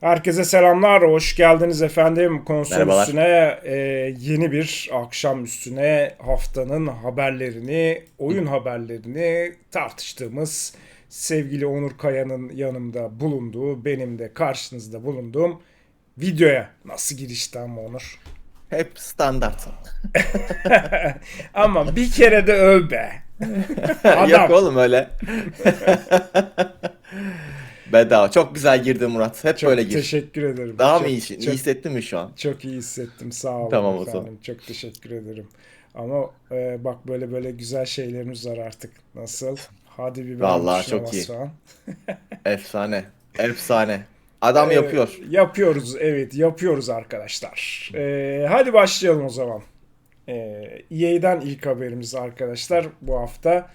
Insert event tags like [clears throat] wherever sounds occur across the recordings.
Herkese selamlar, hoş geldiniz efendim. Konsol Merhabalar. üstüne e, yeni bir akşam üstüne haftanın haberlerini, oyun haberlerini tartıştığımız sevgili Onur Kaya'nın yanımda bulunduğu, benim de karşınızda bulunduğum videoya. Nasıl girişti ama Onur? Hep standart. [laughs] Ama bir kere de öv be. Yok oğlum öyle. [laughs] Bedava. Çok güzel girdin Murat. Hep Çok böyle gir. teşekkür ederim. Daha Çok- mı iyi, iyi çok- hissettin mi şu an? Çok iyi hissettim sağ olun Tamam o efendim. zaman. Çok teşekkür ederim. Ama e, bak böyle böyle güzel şeylerimiz var artık. Nasıl? Hadi bir Vallahi düşünemez çok iyi. Falan. [laughs] Efsane. Efsane. Adam E, yapıyor. Yapıyoruz evet yapıyoruz arkadaşlar. E, hadi başlayalım o zaman. E, EA'den ilk haberimiz arkadaşlar bu hafta.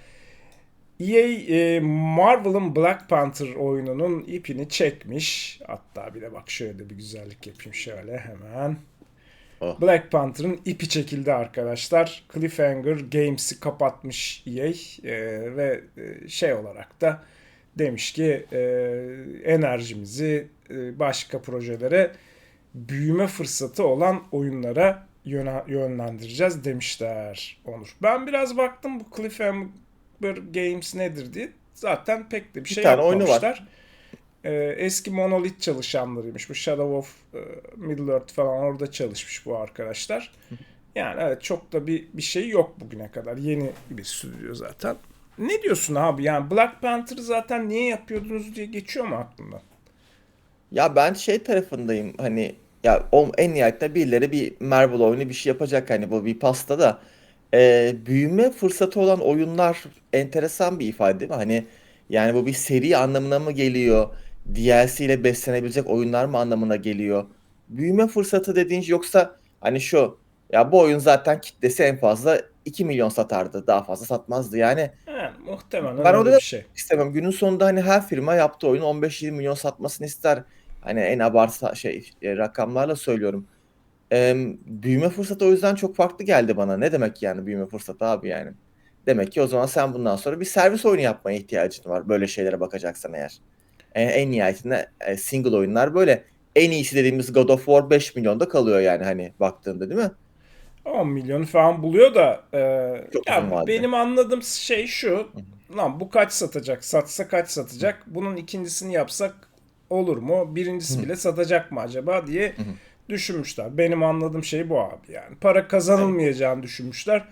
EA e, Marvel'ın Black Panther oyununun ipini çekmiş. Hatta bir de bak şöyle de bir güzellik yapayım şöyle hemen. Oh. Black Panther'ın ipi çekildi arkadaşlar. Cliffhanger Games'i kapatmış EA e, ve e, şey olarak da demiş ki e, enerjimizi e, başka projelere büyüme fırsatı olan oyunlara yönlendireceğiz demişler Onur. Ben biraz baktım bu Cliffhanger Games nedir diye. Zaten pek de bir şey oyunu var. yapmamışlar. Ee, eski Monolith çalışanlarıymış. Bu Shadow of e, Middle-earth falan orada çalışmış bu arkadaşlar. Yani evet çok da bir bir şey yok bugüne kadar. Yeni bir stüdyo zaten. Ne diyorsun abi? Yani Black Panther'ı zaten niye yapıyordunuz diye geçiyor mu aklından? Ya ben şey tarafındayım hani ya o en nihayetinde birileri bir Marvel oyunu bir şey yapacak hani bu bir pasta da Ee, büyüme fırsatı olan oyunlar enteresan bir ifade değil mi? Hani yani bu bir seri anlamına mı geliyor? DLC ile beslenebilecek oyunlar mı anlamına geliyor? Büyüme fırsatı dediğin şey yoksa hani şu ya bu oyun zaten kitlesi en fazla 2 milyon satardı. Daha fazla satmazdı. Yani Yani muhtemelen Ben öyle orada- bir şey. istemem. Günün sonunda hani her firma yaptığı oyunu 15-20 milyon satmasını ister. Hani en abartı şey e, rakamlarla söylüyorum. Ee, büyüme fırsatı o yüzden çok farklı geldi bana. Ne demek yani büyüme fırsatı abi yani? Demek ki o zaman sen bundan sonra bir servis oyunu yapmaya ihtiyacın var. Böyle şeylere bakacaksan eğer. E, en nihayetinde e, single oyunlar böyle. En iyisi dediğimiz God of War 5 milyonda kalıyor yani hani baktığında değil mi? 10 milyonu falan buluyor da e, Çok ya benim anladığım şey şu. Lan bu kaç satacak? Satsa kaç satacak? Bunun ikincisini yapsak olur mu? Birincisi bile satacak mı acaba diye düşünmüşler. Benim anladığım şey bu abi yani. Para kazanılmayacağını düşünmüşler.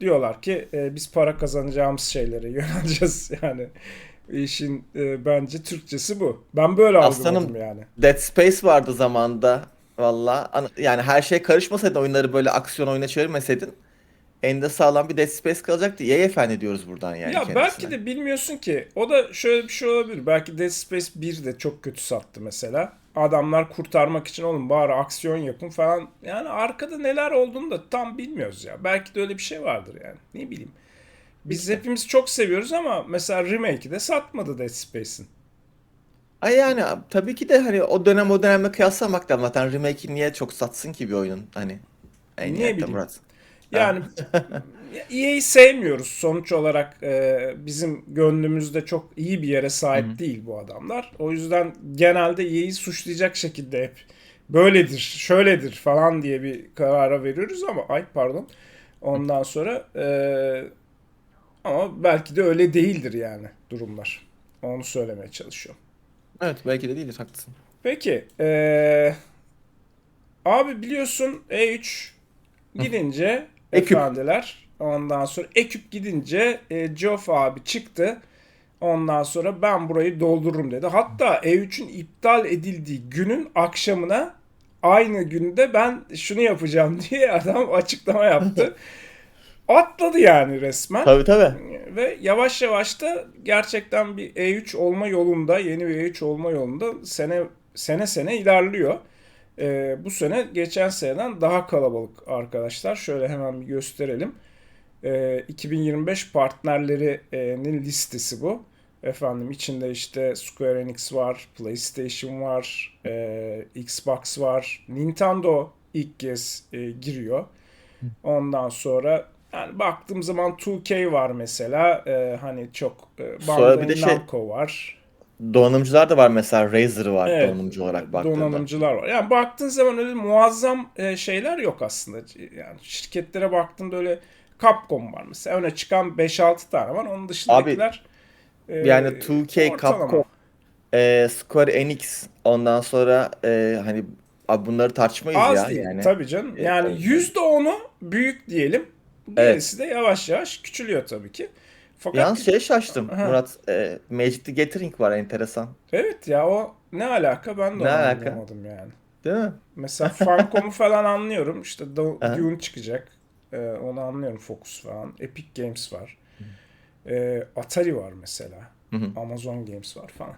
Diyorlar ki e, biz para kazanacağımız şeylere [laughs] yöneleceğiz yani. İşin e, bence Türkçesi bu. Ben böyle Aslanım, algıladım yani. Dead Space vardı zamanında. Valla An- yani her şey karışmasaydı oyunları böyle aksiyon oyuna çevirmeseydin elinde sağlam bir Dead Space kalacaktı. EA efendi diyoruz buradan yani ya kendisine. belki de bilmiyorsun ki. O da şöyle bir şey olabilir. Belki Dead Space 1 de çok kötü sattı mesela. Adamlar kurtarmak için oğlum bari aksiyon yapın falan. Yani arkada neler olduğunu da tam bilmiyoruz ya. Belki de öyle bir şey vardır yani. Ne bileyim. Biz hepimiz çok seviyoruz ama mesela remake'i de satmadı Dead Space'in. Ay yani tabii ki de hani o dönem o dönemle kıyaslamak da zaten remake'i niye çok satsın ki bir oyunun hani. En Ne nihayetinde bileyim. Murat. Yani EA'yi sevmiyoruz sonuç olarak e, bizim gönlümüzde çok iyi bir yere sahip değil bu adamlar. O yüzden genelde EA'yi suçlayacak şekilde hep böyledir, şöyledir falan diye bir karara veriyoruz ama ay pardon. Ondan sonra e, ama belki de öyle değildir yani durumlar. Onu söylemeye çalışıyorum. Evet belki de değildir haklısın. Peki. eee, abi biliyorsun E3 gidince Eküp. efendiler ondan sonra Eküp gidince e, Geoff abi çıktı. Ondan sonra ben burayı doldururum dedi. Hatta E3'ün iptal edildiği günün akşamına aynı günde ben şunu yapacağım [laughs] diye adam açıklama yaptı. [laughs] Atladı yani resmen. Tabii tabii. Ve yavaş yavaş da gerçekten bir E3 olma yolunda, yeni bir E3 olma yolunda sene sene sene ilerliyor. Ee, bu sene geçen seneden daha kalabalık arkadaşlar. Şöyle hemen bir gösterelim. Ee, 2025 partnerlerinin listesi bu. Efendim içinde işte Square Enix var, PlayStation var, e, Xbox var, Nintendo ilk kez e, giriyor. Ondan sonra Yani baktığım zaman 2K var mesela. Ee, hani çok e, Sonra bir de Bandai şey- Namco var. Donanımcılar da var mesela Razer var Evet, donanımcı olarak baktığında. Donanımcılar var. Yani baktığın zaman öyle muazzam e, şeyler yok aslında. Yani şirketlere baktığında öyle Capcom var mesela. Öne çıkan 5-6 tane var. Onun dışındakiler e, Yani 2K, ortalama. Capcom, e, Square Enix ondan sonra e, hani abi bunları tartışmayız Az ya değil yani. tabii canım. E, Yani tabii. %10'u büyük diyelim. Gerisi de yavaş yavaş küçülüyor tabii ki. Fakat Yalnız şeye şaştım Aha. Murat. E, Magic the Gathering var enteresan. evet ya o ne alaka ben de Ne onu alaka? anlamadım yani. Değil mi? Mesela Funcom'u [laughs] falan anlıyorum. İşte. Dune çıkacak. Ee, onu anlıyorum Focus falan. Epic Games var. Ee, Atari var mesela. Hı hı. Amazon Games var falan.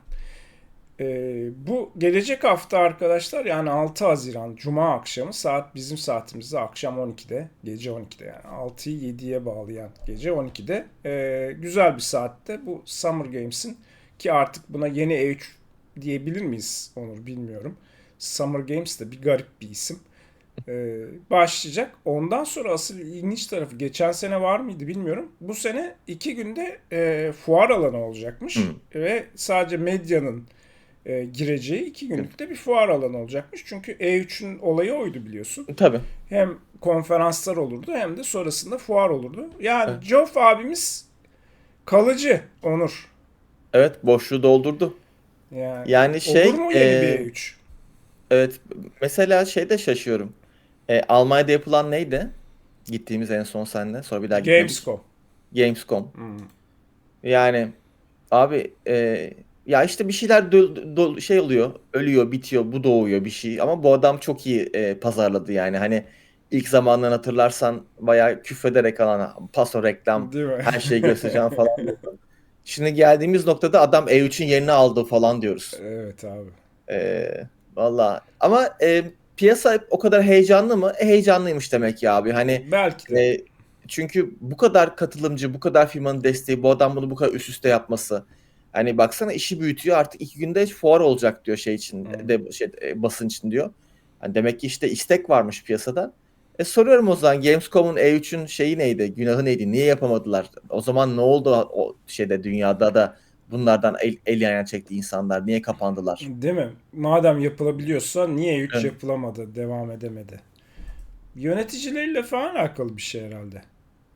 Ee, bu gelecek hafta arkadaşlar yani 6 Haziran Cuma akşamı saat bizim saatimizde akşam 12'de gece 12'de yani 6'yı 7'ye bağlayan gece 12'de ee, güzel bir saatte bu Summer Games'in ki artık buna yeni E3 diyebilir miyiz Onur bilmiyorum. Summer Games de bir garip bir isim. Ee, başlayacak. Ondan sonra asıl ilginç tarafı geçen sene var mıydı bilmiyorum. Bu sene iki günde e, fuar alanı olacakmış ve sadece medyanın e, gireceği iki günlük de bir fuar alanı olacakmış. Çünkü E3'ün olayı oydu biliyorsun. Tabii. Hem konferanslar olurdu hem de sonrasında fuar olurdu. Yani Geoff abimiz kalıcı Onur. Evet boşluğu doldurdu. Yani, Yani şey olur mu yeni e, bir E3? evet mesela şeyde şaşıyorum. E, Almanya'da yapılan neydi? Gittiğimiz en son seninle. Sonra bir daha gitmedik. Gamescom. Gamescom. Hmm. Yani abi e, ya işte bir şeyler dö- dö- şey oluyor, ölüyor, bitiyor, bu doğuyor bir şey. Ama bu adam çok iyi e, pazarladı yani. Hani ilk zamanlarını hatırlarsan bayağı küfrederek alan paso reklam her şeyi göstereceğim falan. diyordu. [laughs] Şimdi geldiğimiz noktada adam E3'ün yerini aldı falan diyoruz. Evet abi. E, Valla ama e, piyasa o kadar heyecanlı mı? E, heyecanlıymış demek ya abi. Hani Belki de. e, çünkü bu kadar katılımcı, bu kadar firmanın desteği, bu adam bunu bu kadar üst üste yapması. Hani baksana işi büyütüyor artık iki günde fuar olacak diyor şey için, Hı. de şey, e, basın için diyor. Hani demek ki işte istek varmış piyasada. E soruyorum o zaman Gamescom'un E3'ün şeyi neydi, günahı neydi, niye yapamadılar? O zaman ne oldu o şeyde dünyada da bunlardan el, el ayağına çekti insanlar, niye kapandılar? Değil mi? Madem yapılabiliyorsa niye 3 Evet. yapılamadı, devam edemedi? Yöneticileriyle falan alakalı bir şey herhalde.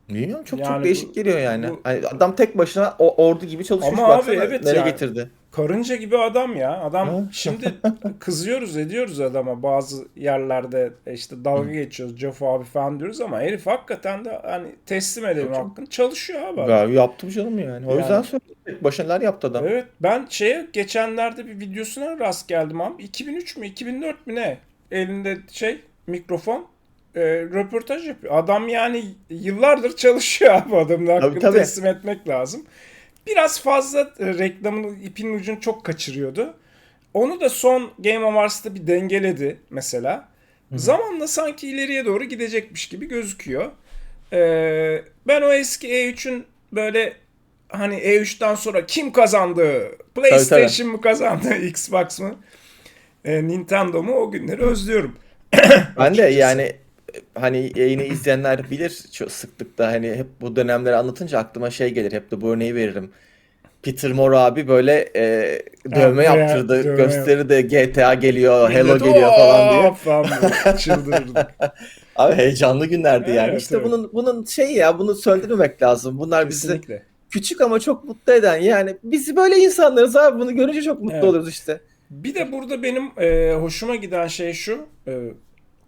Bilmiyorum çok Yani çok değişik bu- geliyor yani. bu- Hani adam tek başına o ordu gibi çalışmış Ama abi baksana evet nereye ya. getirdi. Karınca gibi adam ya. Adam Ha? şimdi kızıyoruz ediyoruz adama bazı yerlerde işte dalga geçiyoruz. Joff abi falan diyoruz ama herif hakikaten de hani teslim edelim Çok- hakkını çalışıyor abi. adam. Ya yaptım canım yani. O Yani- yüzden söyledim. Tek başına neler yaptı adam. Evet ben şeye geçenlerde bir videosuna rast geldim abi. 2003 mü 2004 mü ne? Elinde şey mikrofon e, röportaj yapıyor. Adam yani yıllardır çalışıyor [laughs] abi adamın hakkını tabii. teslim etmek lazım. Biraz fazla e, reklamın ipin ucunu çok kaçırıyordu. Onu da son Game Awards'ta bir dengeledi mesela. Zamanla sanki ileriye doğru gidecekmiş gibi gözüküyor. Ee, ben o eski E3'ün böyle hani E3'ten sonra kim kazandı? PlayStation mı kazandı? [laughs] Xbox mı? Ee, Nintendo mu? O günleri özlüyorum. Ben de yani e, hani yayını izleyenler bilir çok sıklıkla hani hep bu dönemleri anlatınca aklıma şey gelir. Hep de bu örneği veririm. Peter Moore abi böyle e, dövme Ha, yaptırdı. dövme gösteride GTA geliyor, Hello Millet, geliyor falan diye. [laughs] [laughs] Abi heyecanlı günlerdi yani. Evet, işte evet. bunun bunun şey ya bunu söylememek lazım. Bunlar bizi Kesinlikle. küçük ama çok mutlu eden yani bizi böyle insanlarız abi. Bunu görünce çok mutlu Evet. oluruz işte. Bir de burada benim e, hoşuma giden şey şu. E,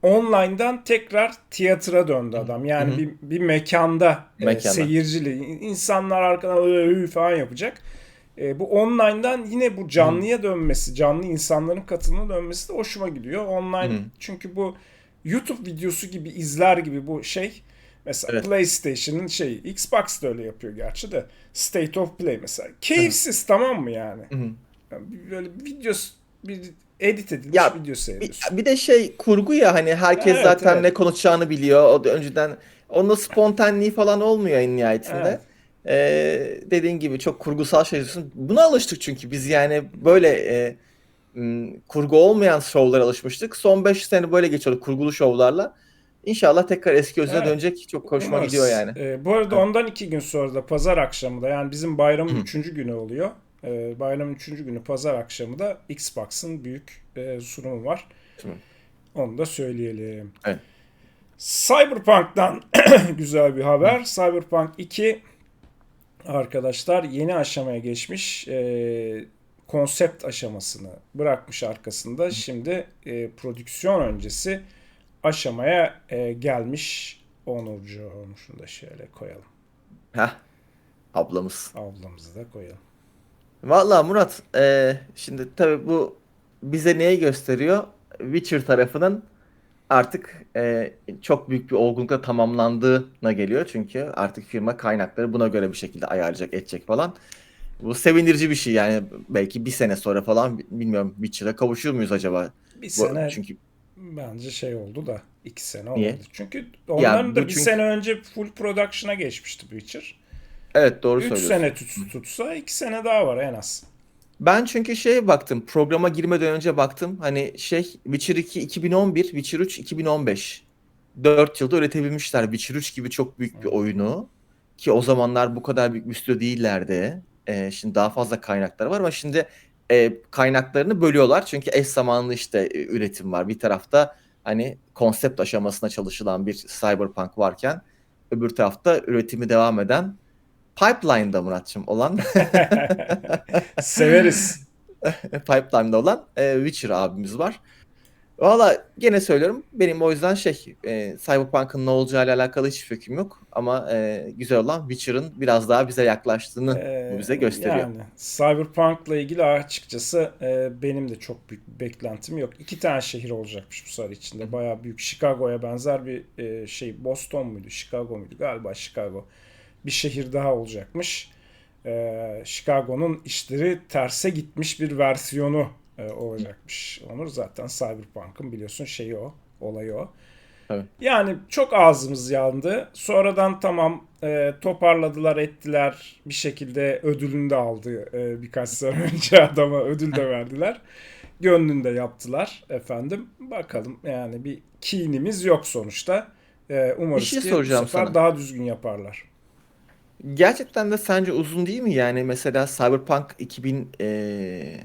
online'dan tekrar tiyatra döndü adam. Yani bir, bir mekanda, e, Mekanda. seyircili insanlar arkadan "Ö, ö" falan yapacak. E, bu online'dan yine bu canlıya dönmesi, canlı insanların katılımına dönmesi de hoşuma gidiyor. Online Hı. çünkü bu YouTube videosu gibi izler gibi bu şey mesela Evet. PlayStation'ın şeyi Xbox da öyle yapıyor gerçi de State of Play mesela. Keyifsiz tamam mı yani? Yani böyle videos bir edit edilmiş Ya, video seyrediyorsun. bir de şey kurgu ya hani herkes Evet, zaten evet. ne konuşacağını biliyor. O da önceden onun spontanliği falan olmuyor en nihayetinde. Evet. Ee, dediğin gibi çok kurgusal şey diyorsun. Buna alıştık çünkü biz yani böyle e, kurgu olmayan şovlara alışmıştık. Son 5 sene böyle geçiyorduk kurgulu şovlarla. İnşallah tekrar eski özüne Evet. dönecek. Çok hoşuma Umarız. gidiyor yani. Ee, bu arada Evet. ondan iki gün sonra da pazar akşamı da yani bizim bayramın Hı. üçüncü günü oluyor. Ee, bayramın üçüncü günü pazar akşamı da Xbox'ın büyük e, sunumu var. Tamam. Onu da söyleyelim. Evet. Cyberpunk'tan [clears throat] güzel bir haber. Cyberpunk 2 arkadaşlar yeni aşamaya geçmiş. Ee, konsept aşamasını bırakmış arkasında. Şimdi e, prodüksiyon öncesi aşamaya e, gelmiş Onurcuğum. Şunu da şöyle koyalım. Heh. Ablamız. Ablamızı da koyalım. Vallahi Murat, eee, şimdi tabii bu bize neyi gösteriyor? Witcher tarafının artık eee, çok büyük bir olgunlukla tamamlandığına geliyor. Çünkü artık firma kaynakları buna göre bir şekilde ayarlayacak, edecek falan. Bu sevindirici bir şey yani belki bir sene sonra falan bilmiyorum Witcher'a kavuşur muyuz acaba? Bir Bu, sene çünkü bence şey oldu da iki sene Niye? olmadı. Çünkü onların bu da bir çünkü- sene önce full production'a geçmişti Witcher. Evet doğru 3 söylüyorsun. sene tut, tutsa 2 sene daha var en az. Ben çünkü şeye baktım. Programa girmeden önce baktım. Hani şey Witcher 2 2011, Witcher 3 2015. 4 yılda üretebilmişler. Witcher 3 gibi çok büyük bir oyunu. Ki o zamanlar bu kadar büyük bir stüdyo değillerdi. Ee, şimdi daha fazla kaynakları var ama şimdi e, kaynaklarını bölüyorlar. Çünkü eş zamanlı işte e, üretim var. Bir tarafta hani konsept aşamasına çalışılan bir Cyberpunk varken öbür tarafta üretimi devam eden Pipeline'da Muratçım olan [laughs] Severiz. [laughs] Pipeline'da olan e, Witcher abimiz var. Valla gene söylüyorum benim o yüzden şey e, Cyberpunk'ın ne olacağıyla alakalı hiçbir fikrim yok. Ama e, güzel olan Witcher'ın biraz daha bize yaklaştığını Ee, bize gösteriyor. Yani Cyberpunk'la ilgili açıkçası e, benim de çok büyük bir beklentim yok. İki tane şehir olacakmış bu sene içinde. Bayağı büyük. Chicago'ya benzer bir e, şey. Boston muydu? Chicago muydu? Galiba Chicago. Bir şehir daha olacakmış. E, Chicago'nun işleri terse gitmiş bir versiyonu e, olacakmış. Onur zaten Cyberpunk'ın biliyorsun şeyi o. Olayı o. Evet. Yani çok ağzımız yandı. Sonradan tamam e, toparladılar ettiler. Bir şekilde ödülünü de aldı e, birkaç sene [laughs] önce adama ödül de verdiler. Gönlünde yaptılar efendim. Bakalım yani bir kinimiz yok sonuçta. E, umarız Bir şey ki bu sefer sana. daha düzgün yaparlar. Gerçekten de sence uzun değil mi? Yani mesela Cyberpunk 2000 e,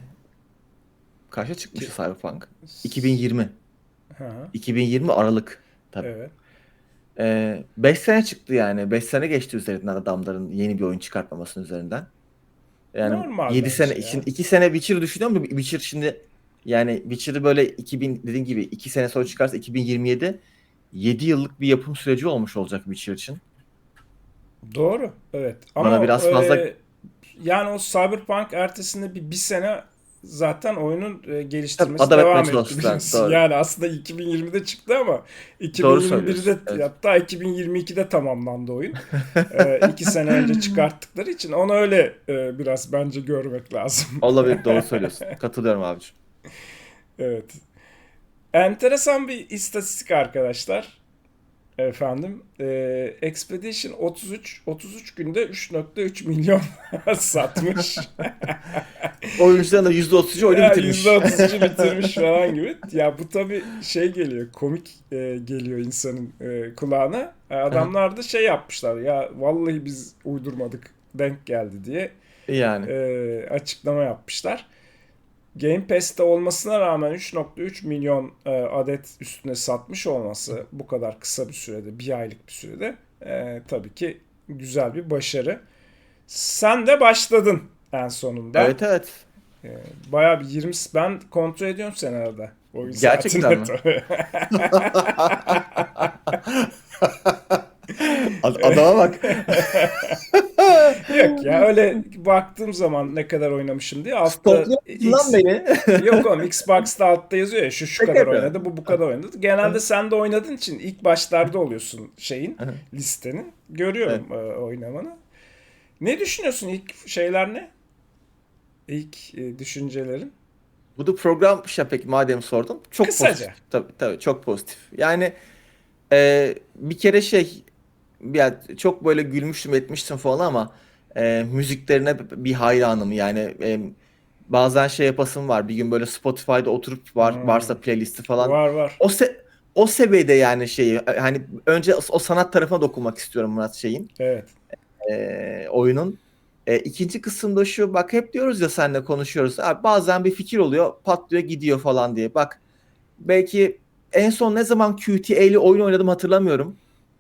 kaça çıkmış Ki- Cyberpunk? 2020. Ha, 2020 Aralık. Tabii. evet. 5 sene çıktı yani. 5 sene geçti üzerinden adamların yeni bir oyun çıkartmamasının üzerinden. Yani Normal 7 bence sene ya. için 2 sene Witcher düşünüyor musun? Witcher şimdi yani Witcher'ı böyle 2000 dediğin gibi 2 sene sonra çıkarsa 2027 7 yıllık bir yapım süreci olmuş olacak Witcher için. Doğru. Evet. Bana Ama biraz fazla- e, yani o Cyberpunk ertesinde bir, bir sene zaten oyunun e, geliştirmesi Tabii, devam etti. doğru. [laughs] Yani aslında 2020'de çıktı ama Doğru 2021'de söylüyorsun, evet. hatta 2022'de tamamlandı oyun. [laughs] e, iki sene önce çıkarttıkları için onu öyle e, biraz bence görmek lazım. Olabilir doğru [laughs] söylüyorsun. Katılıyorum abiciğim. Evet. Enteresan bir istatistik arkadaşlar. Efendim, e, Expedition 33 33 günde 3.3 milyon [laughs] satmış. [laughs] Oyuncuların da %30'u oyunu bitirmiş. %30'u bitirmiş falan gibi. Ya bu tabii şey geliyor, komik e, geliyor insanın e, kulağına. E, Adamlar da şey yapmışlar. Ya vallahi biz uydurmadık, denk geldi diye Yani. e, açıklama yapmışlar. Game Pass'te olmasına rağmen 3.3 milyon e, adet üstüne satmış olması bu kadar kısa bir sürede, bir aylık bir sürede e, tabii ki güzel bir başarı. Sen de başladın en sonunda. Evet evet. E, bayağı bir 20 ben kontrol ediyorum seni arada. Oyun Gerçekten mi? [laughs] Ad- Adama bak. [laughs] Ya öyle baktığım zaman ne kadar oynamışım diye altta X- beni. [laughs] Yok oğlum Xbox'ta altta yazıyor ya şu şu kadar oynadı bu bu kadar oynadı. Genelde sen de oynadığın için ilk başlarda oluyorsun şeyin listenin. Görüyorum e, oynamanı. Ne düşünüyorsun ilk şeyler ne? İlk e, düşüncelerin? Bu da program şey peki madem sordum. Çok Kısaca. pozitif. Tabii tabii çok pozitif. Yani e, bir kere şey ya çok böyle gülmüştüm etmiştim falan ama e, müziklerine bir hayranım. Yani e, bazen şey yapasım var. Bir gün böyle Spotify'da oturup var Hmm. varsa playlisti falan. Var var. O se o seviyede yani şeyi hani önce o sanat tarafına dokunmak istiyorum Murat şeyin Evet. e, oyunun. E, ikinci kısımda şu bak hep diyoruz ya seninle konuşuyoruz. Abi bazen bir fikir oluyor patlıyor gidiyor falan diye. Bak belki en son ne zaman QTA'li oyun oynadım hatırlamıyorum.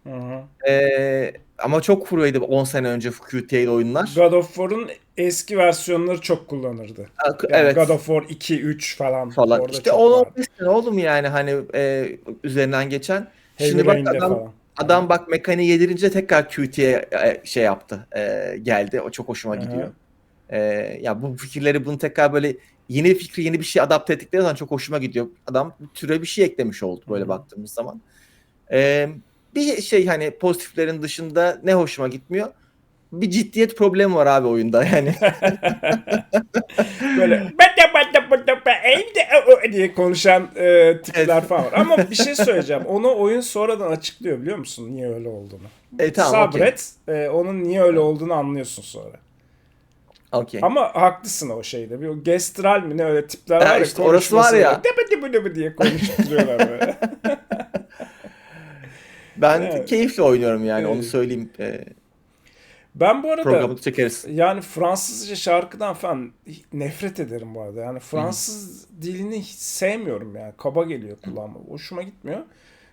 Hı hı. E, ama çok furyaydı 10 sene önce QTA'li oyunlar. God of War'un eski versiyonları çok kullanırdı. Yani evet. God of War 2, 3 falan. falan. Orada İşte çok 10 vardı. 15 sene oğlum yani hani e, üzerinden geçen. Heavy Şimdi bak adam, falan. adam bak mekaniği yedirince tekrar QT'ye e, şey yaptı. e, geldi. O çok hoşuma Hı hı. gidiyor. E, ya bu fikirleri bunu tekrar böyle yeni bir fikri yeni bir şey adapte ettikleri zaman çok hoşuma gidiyor. Adam türe bir şey eklemiş oldu böyle Hı hı. baktığımız zaman. E, bir şey hani pozitiflerin dışında ne hoşuma gitmiyor? Bir ciddiyet problemi var abi oyunda yani. Böyle diye konuşan e, tipler Evet. falan var. Ama bir şey söyleyeceğim. Onu oyun sonradan açıklıyor biliyor musun? Niye öyle olduğunu. E, tamam. Sabret. e, onun niye öyle olduğunu anlıyorsun sonra. Okey. Ama haklısın o şeyde. Bir gestral mi ne öyle tipler var ya. işte orası var ya. diye konuşturuyorlar böyle. [laughs] Ben Evet. keyifle oynuyorum yani onu Evet. söyleyeyim. E, Ben bu arada programı çekeriz. Yani Fransızca şarkıdan falan nefret ederim bu arada. Yani Fransız dilini hiç sevmiyorum yani. Kaba geliyor kulağıma. Hoşuma gitmiyor.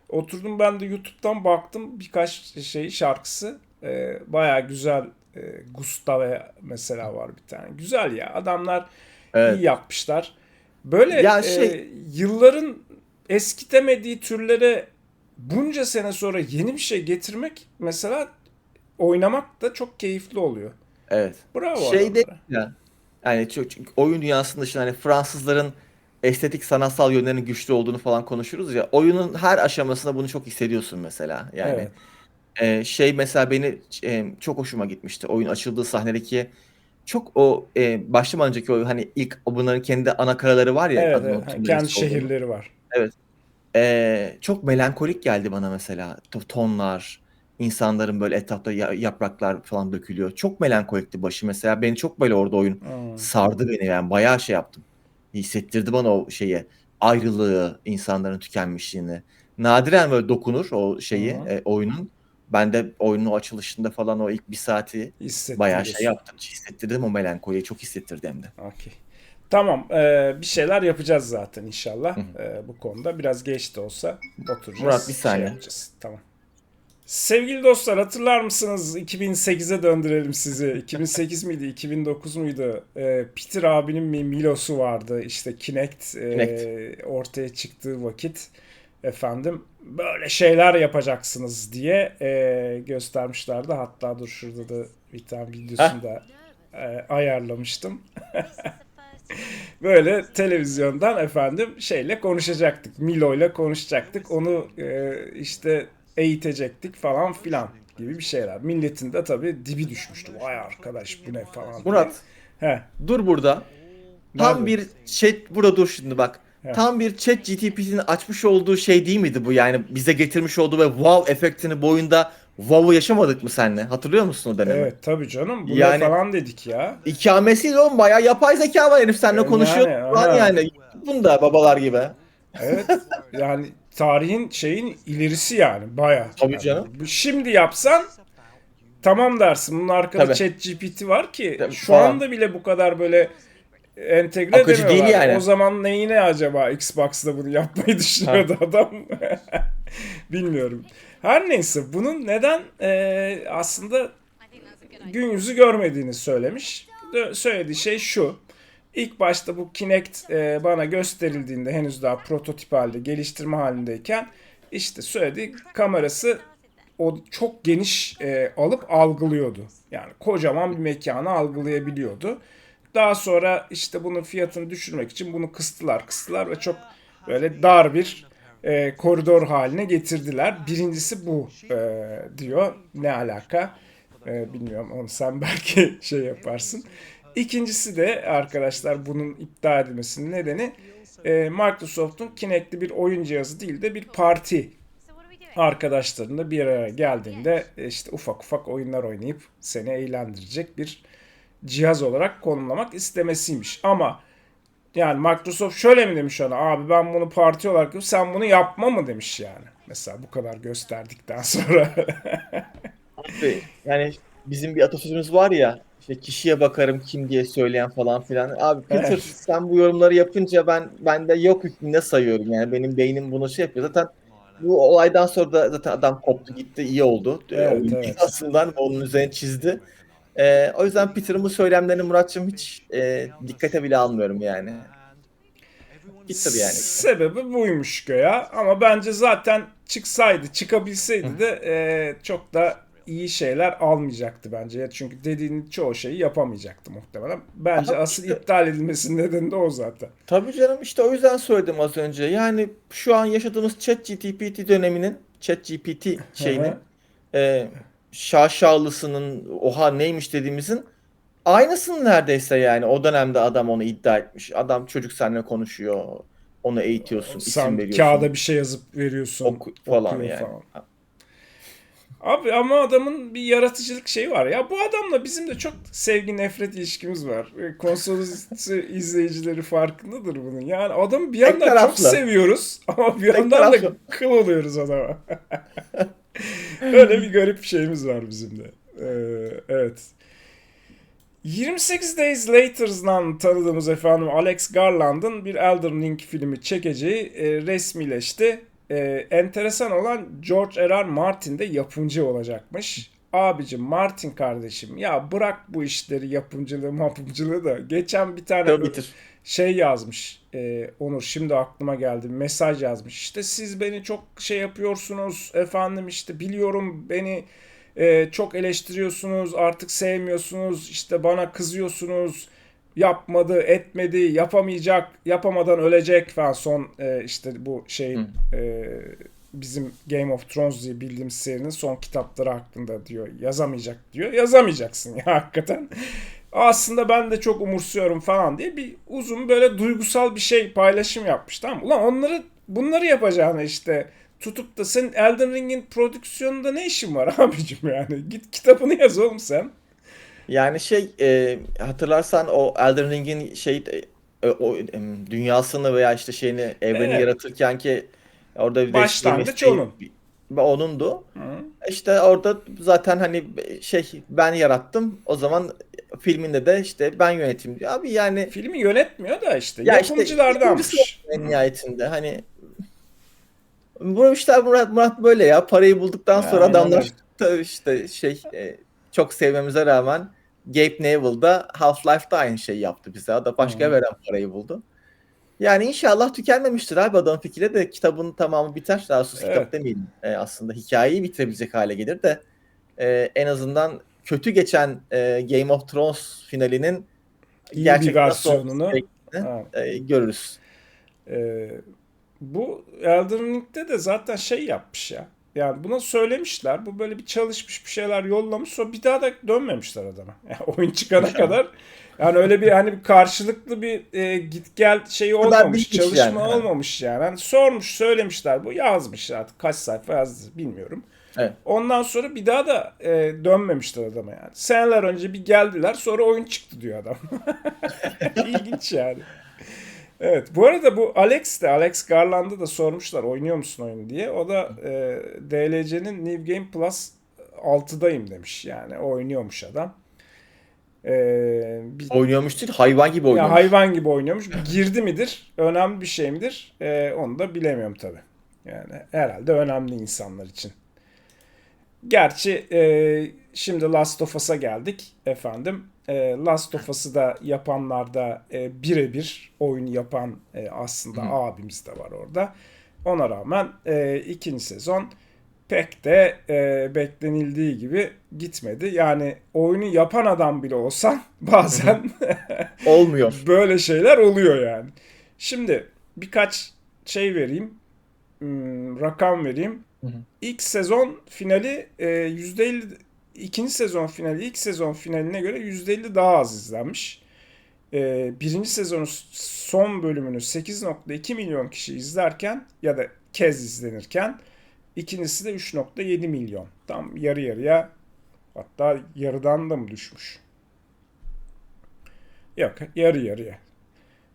Oturdum ben de YouTube'dan baktım birkaç şey şarkısı. Ee, Baya güzel. Ee, Gustave mesela var bir tane. Güzel ya. Adamlar Evet. iyi yapmışlar. Böyle Ya e, şey- yılların eskitemediği türlere bunca sene sonra yeni bir şey getirmek mesela oynamak da çok keyifli oluyor. Evet. Bravo Şey adamlara. de ya. Yani çok, oyun dünyasında işte hani Fransızların estetik sanatsal yönlerinin güçlü olduğunu falan konuşuruz ya. Oyunun her aşamasında bunu çok hissediyorsun mesela. Yani Evet. e, şey mesela beni e, çok hoşuma gitmişti. Oyun açıldığı sahnedeki çok o e, başlamadan önceki o hani ilk bunların kendi ana karaları var ya. Evet, evet. Kendi neresi olduğunu. şehirleri var. Ee, çok melankolik geldi bana mesela. To- Tonlar, insanların böyle etrafta ya- yapraklar falan dökülüyor. Çok melankolikti başı mesela. Beni çok böyle orada oyun Hmm. sardı beni yani bayağı şey yaptım. Hissettirdi bana o şeyi. Ayrılığı, insanların tükenmişliğini. Nadiren böyle dokunur o şeyi, Hı hı. e, oyunun. Ben de oyunun o açılışında falan o ilk bir saati Hissettiriyorsun. bayağı şey yaptım. Hissettirdim o melankoliyi. Çok hissettirdi hem de. Okey. Tamam. e, bir şeyler yapacağız zaten inşallah e, bu konuda. Biraz geç de olsa oturacağız. Murat, bir saniye. Şey yapacağız. Tamam. Sevgili dostlar hatırlar mısınız? 2008'e döndürelim sizi. [laughs] 2008 miydi? 2009 muydu? E, Peter abinin bir Milo'su vardı. İşte Kinect, e, Kinect. ortaya çıktığı vakit efendim böyle şeyler yapacaksınız diye e, göstermişlerdi. Hatta dur şurada da bir tane videosunu da e, ayarlamıştım. [laughs] Böyle televizyondan efendim şeyle konuşacaktık. Milo'yla konuşacaktık. Onu e, işte eğitecektik falan filan gibi bir şeyler. Milletin de tabii dibi düşmüştü. Vay arkadaş bu ne falan. diye. Murat He. dur burada. Tam Nerede? bir chat burada dur şimdi bak. He. Tam bir chat GTP'nin açmış olduğu şey değil miydi bu yani bize getirmiş olduğu ve wow efektini bu wow'u yaşamadık mı senle? Hatırlıyor musun o dönemi? Evet tabii canım. Bu Yani- falan dedik ya. İkamesiyle oğlum bayağı yapay zeka var herif seninle Yani, konuşuyor falan yani. Bunda babalar gibi. Evet. yani tarihin şeyin ilerisi yani bayağı. Tabii Yani canım. Şimdi yapsan tamam dersin. Bunun arkada Tabii. ChatGPT var ki Tabii, şu falan. anda bile bu kadar böyle entegre Akıcı değil yani. O zaman neyine acaba Xbox'da bunu yapmayı düşünüyordu adam? [laughs] Bilmiyorum. Her neyse bunun neden e, aslında gün yüzü görmediğini söylemiş. Dö- Söylediği şey şu. İlk başta bu Kinect e, bana gösterildiğinde henüz daha prototip halde, geliştirme halindeyken işte söylediği kamerası o çok geniş e, alıp algılıyordu. Yani kocaman bir mekanı algılayabiliyordu. Daha sonra işte bunun fiyatını düşürmek için bunu kıstılar, kıstılar ve çok böyle dar bir e, koridor haline getirdiler. Birincisi bu e, diyor. Ne alaka? E, bilmiyorum onu sen [laughs] belki şey yaparsın. İkincisi de arkadaşlar bunun iptal edilmesinin nedeni e, Microsoft'un Kinect'li bir oyun cihazı değil de bir parti arkadaşlarınla bir araya geldiğinde işte ufak ufak oyunlar oynayıp seni eğlendirecek bir cihaz olarak konumlamak istemesiymiş. Ama Yani Microsoft şöyle mi demiş ona abi ben bunu parti olarak yapıyorum sen bunu yapma mı demiş yani. Mesela bu kadar gösterdikten [laughs] sonra. Abi, yani bizim bir atasözümüz var ya işte kişiye bakarım kim diye söyleyen falan filan. Abi Peter Evet. sen bu yorumları yapınca ben ben de yok hükmünde sayıyorum yani benim beynim bunu şey yapıyor. Zaten bu olaydan sonra da zaten adam koptu gitti iyi oldu. Evet, Oyun evet. aslında onun üzerine çizdi. Ee, o yüzden Peter'ın bu söylemlerini Muratçım hiç e, dikkate bile almıyorum yani. Peter yani. Sebebi buymuş göya ama bence zaten çıksaydı çıkabilseydi de e, çok da iyi şeyler almayacaktı bence. Çünkü dediğin çoğu şeyi yapamayacaktı muhtemelen. Bence Aha, asıl işte- iptal edilmesinin nedeni de o zaten. Tabii canım işte o yüzden söyledim az önce. Yani şu an yaşadığımız ChatGPT döneminin ChatGPT şeyinin e, şaşalısının oha neymiş dediğimizin aynısını neredeyse yani o dönemde adam onu iddia etmiş. Adam çocuk seninle konuşuyor. Onu eğitiyorsun, isim Sen veriyorsun. kağıda bir şey yazıp veriyorsun. Oku- falan yani. Abi ama adamın bir yaratıcılık şeyi var. Ya bu adamla bizim de çok sevgi nefret ilişkimiz var. E, Konsol [laughs] izleyicileri farkındadır bunun. Yani adamı bir yandan çok seviyoruz ama bir Tek yandan da kıl oluyoruz adama. [laughs] Öyle bir garip şeyimiz var bizim de. Ee, evet. 28 Days Later'dan tanıdığımız efendim Alex Garland'ın bir Elden Ring filmi çekeceği e, resmileşti. E, enteresan olan George R. R. Martin de yapımcı olacakmış. Abicim Martin kardeşim ya bırak bu işleri yapımcılığı mapımcılığı da. Geçen bir tane Tabii bitir. Şey yazmış e, Onur şimdi aklıma geldi mesaj yazmış. İşte siz beni çok şey yapıyorsunuz efendim işte biliyorum beni e, çok eleştiriyorsunuz artık sevmiyorsunuz işte bana kızıyorsunuz yapmadı etmedi yapamayacak yapamadan ölecek falan. Son e, işte bu şey Hı. e, bizim Game of Thrones diye bildiğimiz serinin son kitapları hakkında diyor yazamayacak diyor yazamayacaksın ya hakikaten aslında ben de çok umursuyorum falan diye bir uzun böyle duygusal bir şey paylaşım yapmış tamam? Ulan onları bunları yapacağını işte tutup da senin Elden Ring'in prodüksiyonunda ne işin var [laughs] abicim yani? Git kitabını yaz oğlum sen. Yani şey e, hatırlarsan o Elden Ring'in şey e, o em, dünyasını veya işte şeyini evreni Evet. yaratırken ki orada bir Başlangıç onun. Onundu. Hı. İşte orada zaten hani şey ben yarattım. O zaman filminde de işte ben yöneteyim diyor. Abi yani Filmi yönetmiyor da işte Ya işte yapımcılardanmış. yapımcısı en nihayetinde hani bu işler Murat, Murat böyle ya. Parayı bulduktan sonra Aynen adamlar [laughs] tabii işte şey e, çok sevmemize rağmen Gabe Newell da Half-Life'da aynı şeyi yaptı bize. O da başka Hı. veren parayı buldu. Yani inşallah tükenmemiştir abi adam fikri de kitabın tamamı biter. Daha doğrusu Evet. kitap demeyelim. E, aslında hikayeyi bitirebilecek hale gelir de e, en azından kötü geçen e, Game of Thrones finalinin İyi nasıl versiyonunu. e, görürüz. Ee, bu Elden Ring'de de zaten şey yapmış ya. Yani buna söylemişler. Bu böyle bir çalışmış bir şeyler yollamış. Sonra bir daha da dönmemişler adama. [laughs] Yani oyun çıkana kadar. Yani öyle bir hani bir karşılıklı bir e, git gel şeyi olmamış. Çalışma yani. olmamış yani. Hani sormuş söylemişler. Bu yazmış artık. Kaç sayfa yazdı bilmiyorum. Evet. Ondan sonra bir daha da e, dönmemişler adama yani. Seneler önce bir geldiler sonra oyun çıktı diyor adam. [laughs] İlginç yani. Evet bu arada bu Alex de Alex Garland'ı da sormuşlar oynuyor musun oyunu diye. O da e, DLC'nin New Game Plus 6'dayım demiş yani oynuyormuş adam. E, bir, Oynuyormuş değil, hayvan gibi ya oynuyormuş. hayvan gibi oynuyormuş. Girdi midir? Önemli bir şey midir? E, onu da bilemiyorum tabii. Yani herhalde önemli insanlar için. Gerçi e, şimdi Last of Us'a geldik efendim. E, Last of Us'ı da yapanlar da e, birebir oyun yapan e, aslında Hı. abimiz de var orada. Ona rağmen e, ikinci sezon pek de e, beklenildiği gibi gitmedi. Yani oyunu yapan adam bile olsan [laughs] bazen Olmuyor. [laughs] böyle şeyler oluyor yani. Şimdi birkaç şey vereyim. Hmm, rakam vereyim. Hı hı. İlk sezon finali e, %50 ikinci sezon finali ilk sezon finaline göre %50 daha az izlenmiş. E, birinci sezonun son bölümünü 8.2 milyon kişi izlerken ya da kez izlenirken ikincisi de 3.7 milyon. Tam yarı yarıya hatta yarıdan da mı düşmüş? Yok yarı yarıya.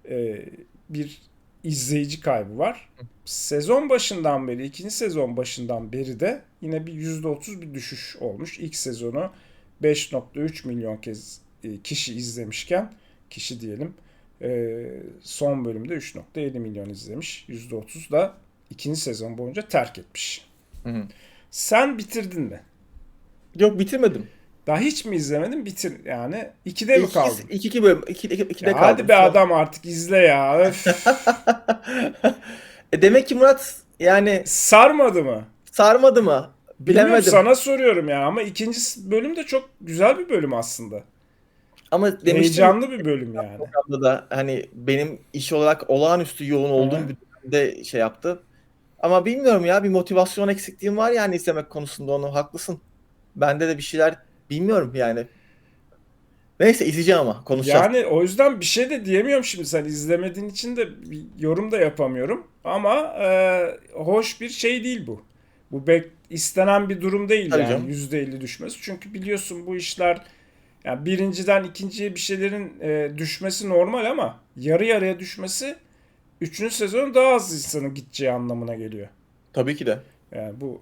e, bir izleyici kaybı var. Sezon başından beri, ikinci sezon başından beri de yine bir %30 bir düşüş olmuş. İlk sezonu 5.3 milyon kez e, kişi izlemişken, kişi diyelim, e, son bölümde 3.7 milyon izlemiş. %30 da ikinci sezon boyunca terk etmiş. Hı hı. Sen bitirdin mi? Yok bitirmedim. Daha hiç mi izlemedin? Bitir yani. İkide mi kaldın? iki, iki bölüm. iki, iki, ikide Ya kaldım. hadi be adam artık izle ya. Öf. [laughs] E demek ki Murat yani Sarmadı mı? sarmadı mı? Bilmiyorum Bilemedim. sana soruyorum ya ama ikinci bölüm de çok güzel bir bölüm aslında. Ama demiştim Heyecanlı bir bölüm [laughs] yani. da hani benim iş olarak olağanüstü yoğun olduğum Hı. bir dönemde şey yaptı. Ama bilmiyorum ya bir motivasyon eksikliğim var yani izlemek konusunda onu haklısın. Bende de bir şeyler bilmiyorum yani. Neyse izleyeceğim ama konuşacağız. Yani o yüzden bir şey de diyemiyorum şimdi sen izlemediğin için de bir yorum da yapamıyorum. Ama e, hoş bir şey değil bu. Bu bek istenen bir durum değil Tabii yani canım. %50 düşmesi. Çünkü biliyorsun bu işler yani birinciden ikinciye bir şeylerin e, düşmesi normal ama yarı yarıya düşmesi üçüncü sezon daha az insanın gideceği anlamına geliyor. Tabii ki de. Yani bu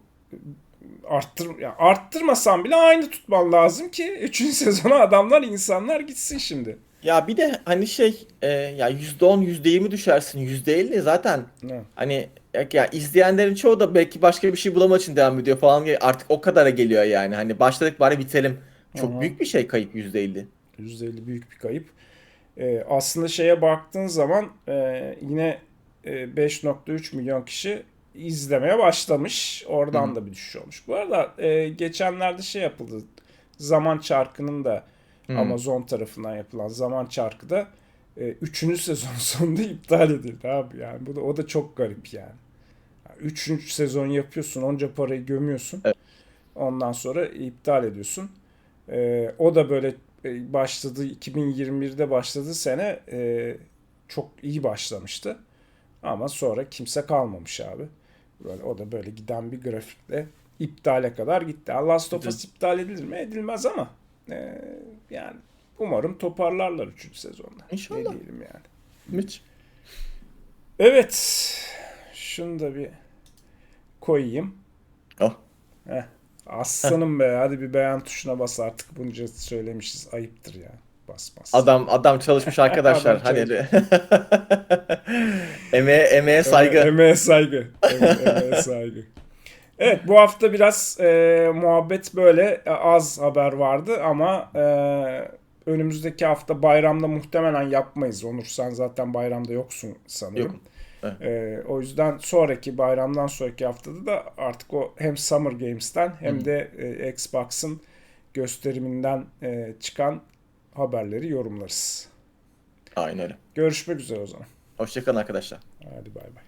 arttır ya arttırmasan bile aynı tutman lazım ki 3. [laughs] sezona adamlar insanlar gitsin şimdi. Ya bir de hani şey e, ya %10 %20 düşersin %50 zaten Ne? hani ya, ya izleyenlerin çoğu da belki başka bir şey bulamadığı için devam ediyor falan artık o kadara geliyor yani hani başladık bari bitelim. Çok hı. büyük bir şey kayıp %50. %50 büyük bir kayıp. Ee, aslında şeye baktığın zaman e, yine e, 5.3 milyon kişi izlemeye başlamış. Oradan Hı da bir düşüş olmuş. Bu arada e, geçenlerde şey yapıldı. Zaman Çarkı'nın da Hı. Amazon tarafından yapılan Zaman Çarkı da 3. sezon [laughs] sonunda iptal edildi abi yani. Bu da o da çok garip yani. 3. sezon yapıyorsun, onca parayı gömüyorsun. Evet. Ondan sonra iptal ediyorsun. Ee, o da böyle e, başladığı 2021'de başladığı sene e, çok iyi başlamıştı. Ama sonra kimse kalmamış abi. Böyle o da böyle giden bir grafikle iptale kadar gitti. Last of Us iptal edilir mi? Edilmez ama e, yani umarım toparlarlar 3. sezonda. İnşallah. Ne diyelim yani. Müthiş. Evet. Şunu da bir koyayım. Oh. Heh. Aslanım be. Hadi bir beğen tuşuna bas artık. Bunca söylemişiz. Ayıptır ya. Bas bas. Adam adam çalışmış [laughs] arkadaşlar. Adam hani [laughs] emeğe emeğe saygı. Eme- emeğe saygı. Eme- emeğe saygı. Evet bu hafta biraz e, muhabbet böyle e, az haber vardı ama e, önümüzdeki hafta bayramda muhtemelen yapmayız. Onur sen zaten bayramda yoksun sanırım. Yokum. Evet. E, o yüzden sonraki bayramdan sonraki haftada da artık o hem Summer Games'ten hem Hı. de e, Xbox'ın gösteriminden e, çıkan haberleri yorumlarız. Aynen öyle. Görüşmek üzere o zaman. Hoşçakalın arkadaşlar. Hadi bay bay.